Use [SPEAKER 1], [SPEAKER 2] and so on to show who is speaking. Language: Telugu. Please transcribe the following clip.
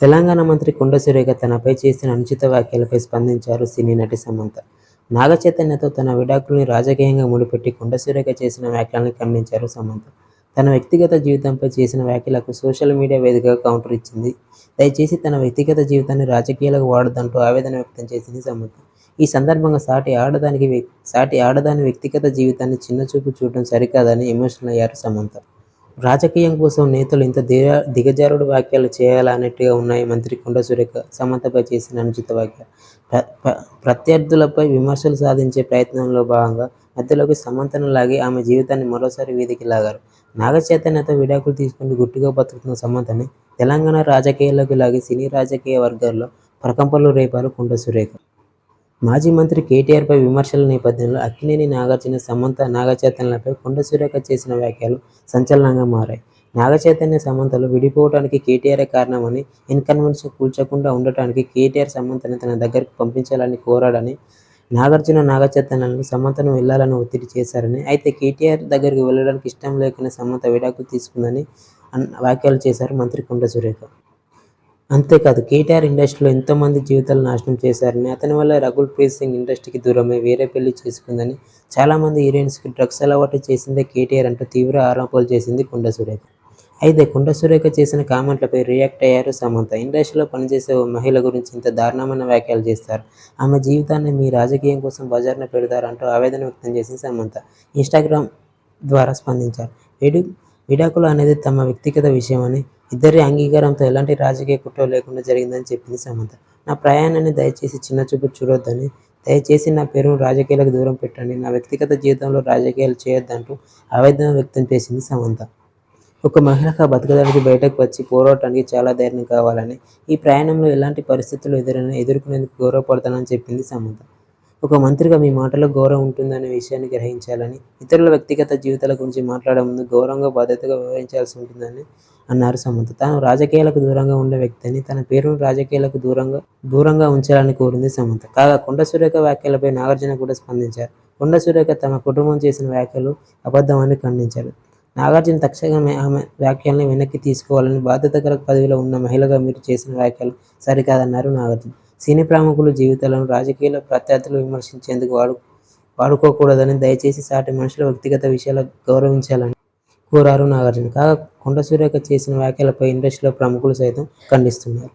[SPEAKER 1] తెలంగాణ మంత్రి కొండ సురేఖ తనపై చేసిన అనుచిత వ్యాఖ్యలపై స్పందించారు సినీ నటి సమంత. నాగ చైతన్యతో తన విడాకుల్ని రాజకీయంగా ముడిపెట్టి కొండ సురేఖ చేసిన వ్యాఖ్యలను ఖండించారు సమంత. తన వ్యక్తిగత జీవితంపై చేసిన వ్యాఖ్యలకు సోషల్ మీడియా వేదికగా కౌంటర్ ఇచ్చింది. దయచేసి తన వ్యక్తిగత జీవితాన్ని రాజకీయాలకు వాడదంటూ ఆవేదన వ్యక్తం చేసింది సమంత. ఈ సందర్భంగా సాటి ఆడదానికి సాటి ఆడదాని వ్యక్తిగత జీవితాన్ని చిన్నచూపు చూడడం సరికాదని ఎమోషనల్ అయ్యారు సమంత. రాజకీయం కోసం నేతలు ఇంత దిగ దిగజారుడు వ్యాఖ్యలు చేయాలన్నట్టుగా ఉన్నాయి మంత్రి కొండ సురేఖ సమంతపై చేసిన అనుచిత వ్యాఖ్య. ప్రత్యర్థులపై విమర్శలు సాధించే ప్రయత్నంలో భాగంగా మధ్యలోకి సమంతను లాగి ఆమె జీవితాన్ని మరోసారి వీధికి లాగారు. నాగచైతన్యతో విడాకులు తీసుకుని గుట్టుగా బతుకుతున్న సమంతని తెలంగాణ రాజకీయాల్లోకి లాగి సినీ రాజకీయ వర్గాల్లో ప్రకంపనలు రేపారు కొండ సురేఖ. మాజీ మంత్రి కేటీఆర్పై విమర్శల నేపథ్యంలో అక్కినేని నాగార్జున సమంత నాగచైతన్యలపై కొండ సురేఖ చేసిన వ్యాఖ్యలు సంచలనంగా మారాయి. నాగచైతన్య సమంతలు విడిపోవడానికి కేటీఆర్ కారణమని ఇన్కన్వెన్షన్ కూల్చకుండా ఉండటానికి కేటీఆర్ సమంతని తన దగ్గరకు పంపించాలని కోరాడని నాగార్జున నాగచైతన్యలను సమంతను వెళ్ళాలని ఒత్తిడి చేశారని అయితే కేటీఆర్ దగ్గరికి వెళ్ళడానికి ఇష్టం లేకనే సమంత విడాకులు తీసుకుందని వ్యాఖ్యలు చేశారు మంత్రి కొండ సురేఖ. అంతేకాదు కేటీఆర్ ఇండస్ట్రీలో ఎంతోమంది జీవితాలు నాశనం చేశారని అతని వల్ల రఘుల్ ప్రీత్ సింగ్ ఇండస్ట్రీకి దూరమై వేరే పెళ్ళి చేసుకుందని చాలామంది హీరోయిన్స్కి డ్రగ్స్ అలవాటు చేసిందే కేటీఆర్ అంటూ తీవ్ర ఆరోపణలు చేసింది కొండ సురేఖ. అయితే కొండ సురేఖ చేసిన కామెంట్లపై రియాక్ట్ అయ్యారు సమంత. ఇండస్ట్రీలో పనిచేసే ఓ మహిళ గురించి ఇంత దారుణమైన వ్యాఖ్యలు చేస్తారు. ఆమె జీవితాన్ని మీ రాజకీయం కోసం బజార్న పెడతారంటూ ఆవేదన వ్యక్తం చేసింది సమంత. ఇన్స్టాగ్రామ్ ద్వారా స్పందించారు. విడాకులు అనేది తమ వ్యక్తిగత విషయమని ఇద్దరి అంగీకారంతో ఎలాంటి రాజకీయ కుట్ర లేకుండా జరిగిందని చెప్పింది సమంత. నా ప్రయాణాన్ని దయచేసి చిన్న చూపు చూడొద్దని. దయచేసి నా పేరును రాజకీయాలకు దూరం పెట్టండి. నా వ్యక్తిగత జీవితంలో రాజకీయాలు చేయొద్దంటూ ఆవేదన వ్యక్తం చేసింది సమంత. ఒక మహిళగా బతకడానికి బయటకు వచ్చి పోరాటానికి చాలా ధైర్యం కావాలని ఈ ప్రయాణంలో ఎలాంటి పరిస్థితులు ఎదురైనా ఎదుర్కొనేందుకు గౌరవపడతానని చెప్పింది సమంత. ఒక మంత్రిగా మీ మాటలో గౌరవం ఉంటుందనే విషయాన్ని గ్రహించాలని ఇతరుల వ్యక్తిగత జీవితాల గురించి మాట్లాడే ముందు గౌరవంగా బాధ్యతగా వ్యవహరించాల్సి ఉంటుందని అన్నారు సమంత. తాను రాజకీయాలకు దూరంగా ఉండే వ్యక్తిని తన పేరును రాజకీయాలకు దూరంగా దూరంగా ఉంచాలని కోరింది సమంత. కాగా కొండ సురేఖ వ్యాఖ్యలపై నాగార్జున కూడా స్పందించారు. కొండ సురేఖ తమ కుటుంబం చేసిన వ్యాఖ్యలు అబద్ధమని ఖండించారు. నాగార్జున తక్షణమే ఆమె వ్యాఖ్యల్ని వెనక్కి తీసుకోవాలని బాధ్యత గల పదవిలో ఉన్న మహిళగా మీరు చేసిన వ్యాఖ్యలు సరికాదన్నారు నాగార్జున. సినీ ప్రముఖుల జీవితాలను రాజకీయాల ప్రత్యర్థులు విమర్శించేందుకు వాడు వాడుకోకూడదని దయచేసి సాటి మనుషుల వ్యక్తిగత విషయాలు గౌరవించాలని కోరారు నాగార్జున. కాగా కొండ సురేఖ చేసిన వ్యాఖ్యలపై ఇండస్ట్రీలో ప్రముఖులు సైతం ఖండిస్తున్నారు.